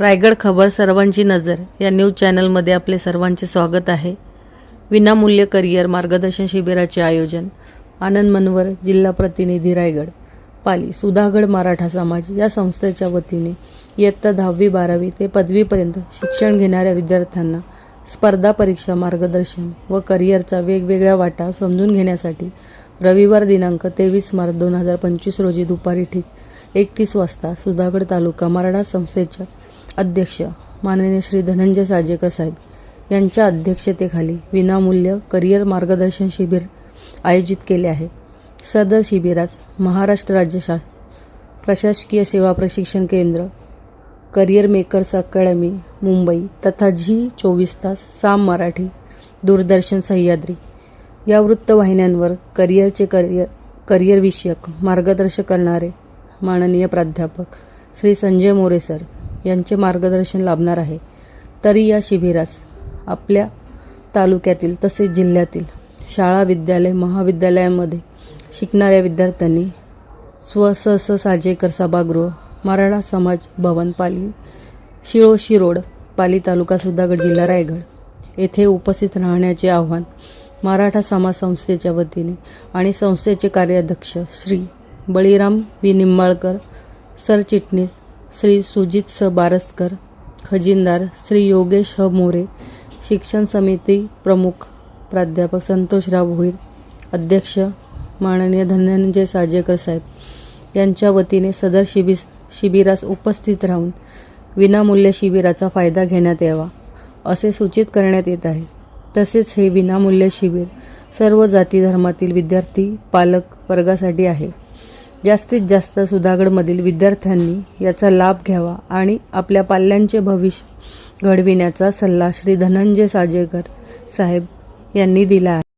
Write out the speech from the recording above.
रायगड खबर सर्वांची नजर या न्यूज चॅनलमध्ये आपले सर्वांचे स्वागत आहे. विनामूल्य करिअर मार्गदर्शन शिबिराचे आयोजन आनंद मनवर जिल्हा प्रतिनिधी रायगड पाली सुधागड मराठा समाज या संस्थेच्या वतीने इयत्ता दहावी बारावी ते पदवीपर्यंत शिक्षण घेणाऱ्या विद्यार्थ्यांना स्पर्धा परीक्षा मार्गदर्शन व करिअरचा वेगवेगळ्या वाटा समजून घेण्यासाठी रविवार दिनांक तेवीस मार्च दोन हजार पंचवीस रोजी दुपारी ठीक एकतीस वाजता सुधागड तालुका मराठा संस्थेच्या अध्यक्ष माननीय श्री धनंजय साजेकर साहेब यांच्या अध्यक्षतेखाली विनामूल्य करिअर मार्गदर्शन शिबिर आयोजित केले आहे. सदर शिबिरास महाराष्ट्र राज्य शा प्रशासकीय सेवा प्रशिक्षण केंद्र करिअर मेकर्स अकॅडमी मुंबई तथा झी चोवीस तास साम मराठी दूरदर्शन सह्याद्री या वृत्तवाहिन्यांवर करिअरचे करिअर करिअरविषयक मार्गदर्शन करणारे माननीय प्राध्यापक श्री संजय मोरे सर यांचे मार्गदर्शन लाभणार आहे. तरी या शिबिरास आपल्या तालुक्यातील तसेच जिल्ह्यातील शाळा विद्यालय महाविद्यालयामध्ये शिकणाऱ्या विद्यार्थ्यांनी स्व साजेकर सभागृह मराठा समाज भवन पाली शिळोशी रोड पाली तालुका सुधागड जिल्हा रायगड येथे उपस्थित राहण्याचे आव्हान मराठा समाज संस्थेच्या वतीने आणि संस्थेचे कार्याध्यक्ष श्री बळीराम विनिंबाळकर सरचिटणीस श्री सुजित स बारसकर खजिनदार श्री योगेश ह मोरे शिक्षण समिती प्रमुख प्राध्यापक संतोषराव भोईर अध्यक्ष माननीय धनंजय साजेकर साहेब. यांच्या वतीने सदर शिबि शिबिरास उपस्थित राहून विनामूल्य शिबिराचा फायदा घेण्यात यावा असे सूचित करण्यात येत आहे. तसेच हे विनामूल्य शिबिर सर्व जाती धर्मातील विद्यार्थी पालक वर्गासाठी आहे. जास्तीत जास्त सुधागडमधील विद्यार्थ्यांनी याचा लाभ घ्यावा आणि आपल्या पाल्यांचे भविष्य घडविण्याचा सल्ला श्री धनंजय साजेकर साहेब यांनी दिला आहे.